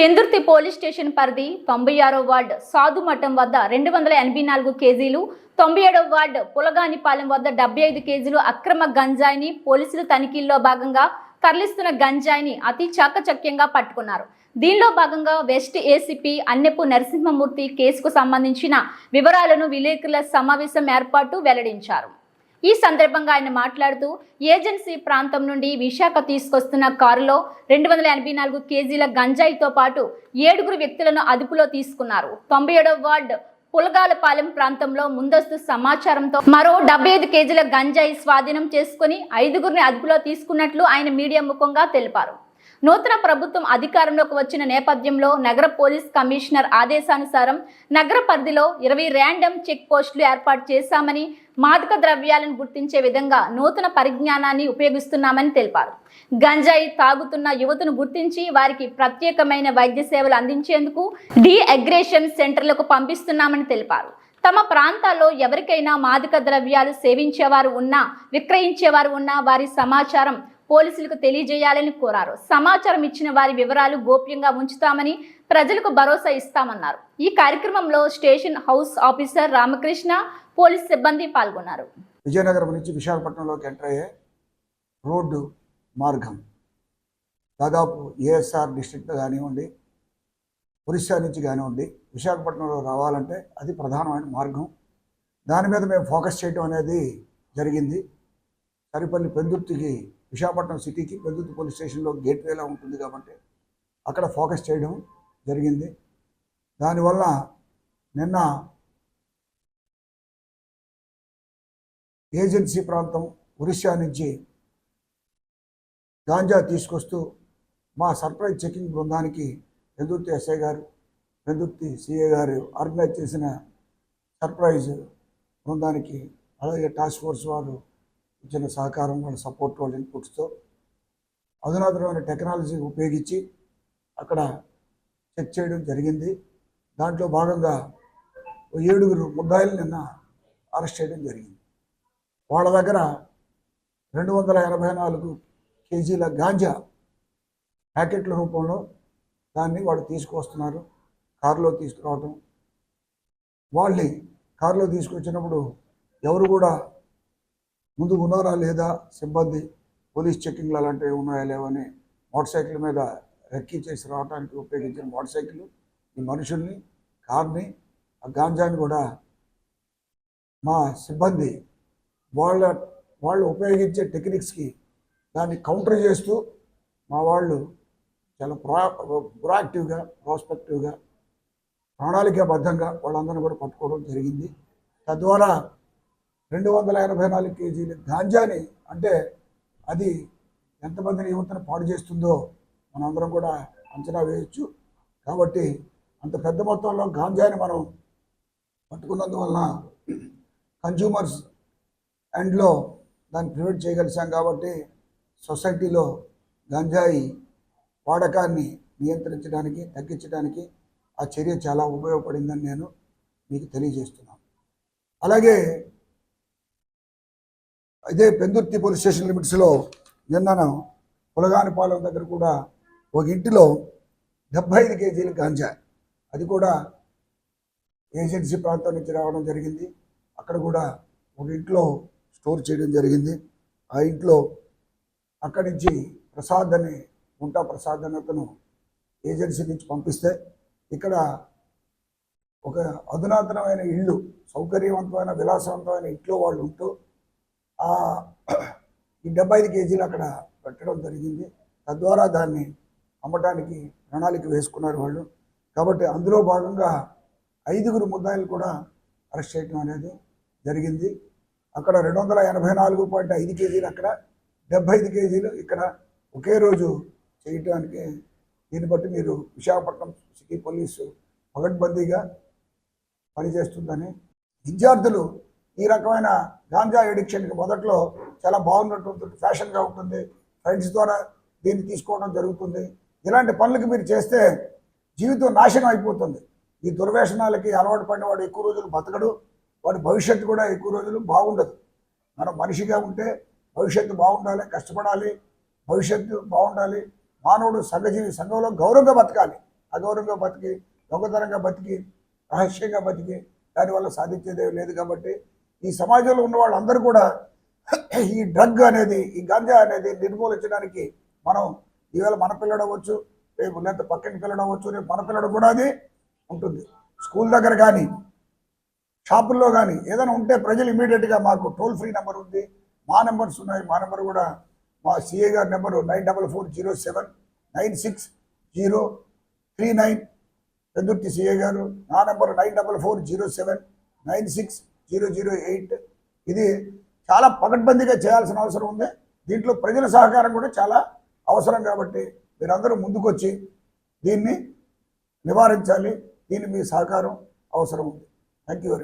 Pendurthi police station పరిధి తొంభై ఆరో వార్డు సాధుమఠం వద్ద రెండు వందల ఎనభై నాలుగు కేజీలు తొంభై ఏడవ వార్డు పులగానిపాలెం వద్ద డెబ్బై ఐదు కేజీలు అక్రమ గంజాయిని పోలీసులు తనిఖీల్లో భాగంగా తరలిస్తున్న గంజాయిని అతి చాకచక్యంగా పట్టుకున్నారు. దీనిలో భాగంగా వెస్ట్ ఏసీపీ అన్నెపు నరసింహమూర్తి కేసుకు సంబంధించిన వివరాలను విలేకరుల సమావేశం ఏర్పాటు వెల్లడించారు. ఈ సందర్భంగా ఆయన మాట్లాడుతూ ఏజెన్సీ ప్రాంతం నుండి విశాఖ తీసుకొస్తున్న కారులో రెండు వందల ఎనభై నాలుగు కేజీల గంజాయితో పాటు ఏడుగురు వ్యక్తులను అదుపులో తీసుకున్నారు. తొంభై ఏడవ వార్డు పులగాలపాలెం ప్రాంతంలో ముందస్తు సమాచారంతో మరో డెబ్బై ఐదు కేజీల గంజాయి స్వాధీనం చేసుకుని ఐదుగురిని అదుపులో తీసుకున్నట్లు ఆయన మీడియా ముఖంగా తెలిపారు. నూతన ప్రభుత్వం అధికారంలోకి వచ్చిన నేపథ్యంలో నగర పోలీస్ కమిషనర్ ఆదేశానుసారం నగర పరిధిలో ఇరవై ర్యాండమ్ చెక్ పోస్టులు ఏర్పాటు చేశామని మాదక ద్రవ్యాలను గుర్తించే విధంగా నూతన పరిజ్ఞానాన్ని ఉపయోగిస్తున్నామని తెలిపారు. గంజాయి తాగుతున్న యువతను గుర్తించి వారికి ప్రత్యేకమైన వైద్య సేవలు అందించేందుకు డి అగ్రేషన్ సెంటర్లకు పంపిస్తున్నామని తెలిపారు. తమ ప్రాంతాల్లో ఎవరికైనా మాదక ద్రవ్యాలు సేవించేవారు ఉన్నా విక్రయించేవారు ఉన్నా వారి సమాచారం పోలీసులకు తెలియజేయాలని కోరారు. సమాచారం ఇచ్చిన వారి వివరాలు గోప్యంగా ఉంచుతామని ప్రజలకు భరోసా ఇస్తామన్నారు. ఈ కార్యక్రమంలో station house officer Ramakrishna police సిబ్బంది పాల్గొన్నారు. విజయనగరం నుంచి విశాఖపట్నంలోకి ఎంటర్ అయ్యే రోడ్డు మార్గం. దాదాపు ఏఎస్ఆర్ డిస్ట్రిక్ట్ కానివ్వండి ఒరిస్సా నుంచి కానివ్వండి విశాఖపట్నంలో రావాలంటే అది ప్రధానమైన మార్గం. దాని మీద మేము ఫోకస్ చేయడం అనేది జరిగింది. సరిపల్లి పెందుర్తికి విశాఖపట్నం సిటీకి పెందుర్తి పోలీస్ స్టేషన్లో గేట్వేలా ఉంటుంది కాబట్టి అక్కడ ఫోకస్ చేయడం జరిగింది. దానివల్ల నిన్న ఏజెన్సీ ప్రాంతం ఒరిస్సా నుంచి గాంజా తీసుకొస్తూ మా సర్ప్రైజ్ చెకింగ్ బృందానికి పెందుర్తి ఎస్ఐ గారు పెందుర్తి సిఏ గారు ఆర్గనైజ్ చేసిన సర్ప్రైజ్ బృందానికి అలాగే టాస్క్ ఫోర్స్ వారు ఇచ్చిన సహకారం వాళ్ళ సపోర్ట్ వాళ్ళ ఇన్పుట్స్తో అధునాతనమైన టెక్నాలజీ ఉపయోగించి అక్కడ చెక్ చేయడం జరిగింది. దాంట్లో భాగంగా ఏడుగురు ముద్దాయిలు నిన్న అరెస్ట్ చేయడం జరిగింది. వాళ్ళ దగ్గర రెండు వందల ఎనభై నాలుగు కేజీల గాంజా ప్యాకెట్ల రూపంలో దాన్ని వాళ్ళు తీసుకువస్తున్నారు. కారులో తీసుకురావటం. వాళ్ళని కారులో తీసుకొచ్చినప్పుడు ఎవరు కూడా ముందు ఉన్నారా లేదా సిబ్బంది పోలీస్ చెక్కింగ్లు అలాంటివి ఉన్నాయా లేవని మోటార్ సైకిల్ మీద రెక్కి చేసి రావడానికి ఉపయోగించిన మోటార్ సైకిల్ ఈ మనుషుల్ని కార్ని ఆ గాంజాని కూడా మా సిబ్బంది వాళ్ళ వాళ్ళు ఉపయోగించే టెక్నిక్స్కి దాన్ని కౌంటర్ చేస్తూ మా వాళ్ళు చాలా ప్రో ప్రొయాక్టివ్గా ప్రాస్పెక్టివ్గా ప్రణాళికాబద్ధంగా వాళ్ళందరినీ కూడా పట్టుకోవడం జరిగింది. తద్వారా రెండు వందల ఎనభై నాలుగు కేజీల గాంజాని అంటే అది ఎంతమందిని యువతను పాడు చేస్తుందో మనందరం కూడా అంచనా వేయచ్చు. కాబట్టి అంత పెద్ద మొత్తంలో గాంజాని మనం పట్టుకున్నందువలన కన్జ్యూమర్స్ ఎండ్లో దాన్ని ప్రివెంట్ చేయగలిసాం కాబట్టి సొసైటీలో గంజాయి వాడకాన్ని నియంత్రించడానికి తగ్గించడానికి ఆ చర్య చాలా ఉపయోగపడిందని నేను మీకు తెలియజేస్తున్నాను. అలాగే అదే పెందుర్తి పోలీస్ స్టేషన్ లిమిట్స్లో నిన్నను పులగానిపాలెం దగ్గర కూడా ఒక ఇంటిలో డెబ్బై ఐదు కేజీల గాంజా. అది కూడా ఏజెన్సీ ప్రాంతం నుంచి రావడం జరిగింది. అక్కడ కూడా ఒక ఇంట్లో స్టోర్ చేయడం జరిగింది. ఆ ఇంట్లో అక్కడి నుంచి ప్రసాద్ అని ఉంటా ప్రసాద్ అని అతను ఏజెన్సీ నుంచి పంపిస్తే ఇక్కడ ఒక అధునాతనమైన ఇల్లు సౌకర్యవంతమైన విలాసవంతమైన ఇంట్లో వాళ్ళు ఉంటూ ఈ డెబ్బై ఐదు కేజీలు అక్కడ పెట్టడం జరిగింది. తద్వారా దాన్ని అమ్మటానికి ప్రణాళిక వేసుకున్నారు వాళ్ళు. కాబట్టి అందులో భాగంగా ఐదుగురు ముద్దాయిలు కూడా అరెస్ట్ చేయడం అనేది జరిగింది. అక్కడ రెండు వందల ఎనభై నాలుగు పాయింట్ ఐదు కేజీలు అక్కడ డెబ్బై ఐదు కేజీలు ఇక్కడ ఒకే రోజు చేయటానికి దీన్ని బట్టి మీరు విశాఖపట్నం సిటీ పోలీసు పగడ్బందీగా పనిచేస్తుందని. విద్యార్థులు ఈ రకమైన గాంజా ఎడిక్షన్కి మొదట్లో చాలా బాగున్నటువంటి ఫ్యాషన్గా ఉంటుంది. ఫ్రెండ్స్ ద్వారా దీన్ని తీసుకోవడం జరుగుతుంది. ఇలాంటి పనులకి మీరు చేస్తే జీవితం నాశనం అయిపోతుంది. ఈ దుర్వ్యసనాలకి అలవాటు పడిన వాడు ఎక్కువ రోజులు బతకడు. వాడి భవిష్యత్తు కూడా ఎక్కువ రోజులు బాగుండదు. మనం మనిషిగా ఉంటే భవిష్యత్తు బాగుండాలి కష్టపడాలి భవిష్యత్తు బాగుండాలి. మానవుడు సంఘజీవి సంఘంలో గౌరవంగా బతకాలి. అగౌరవంగా బతికి దొంగతనంగా బతికి రహస్యంగా బతికి దానివల్ల సాధించేదేవి లేదు కాబట్టి ఈ సమాజంలో ఉన్న వాళ్ళందరూ కూడా ఈ డ్రగ్ అనేది ఈ గంజా అనేది నిర్మూలించడానికి మనం ఈవేళ మన పిల్లడు అవ్వచ్చు రేపు లేకపోతే పక్కన పిల్లడు అవ్వచ్చు రేపు మన పిల్లడు కూడా అది ఉంటుంది. స్కూల్ దగ్గర కానీ షాపుల్లో కానీ ఏదైనా ఉంటే ప్రజలు ఇమీడియట్గా మాకు టోల్ ఫ్రీ నెంబర్ ఉంది. మా నెంబర్స్ ఉన్నాయి. మా నెంబర్ కూడా మా సిఏ గారి number nine double four zero seven nine six zero three nine. Pendurthi CA గారు నా number nine double four zero seven nine six zero zero eight. ఇది చాలా పకడ్బందీగా చేయాల్సిన అవసరం ఉంది. దీంట్లో ప్రజల సహకారం కూడా చాలా అవసరం కాబట్టి మీరందరూ ముందుకొచ్చి దీన్ని నివారించాలి. దీన్ని మీ సహకారం అవసరం ఉంది. Thank you very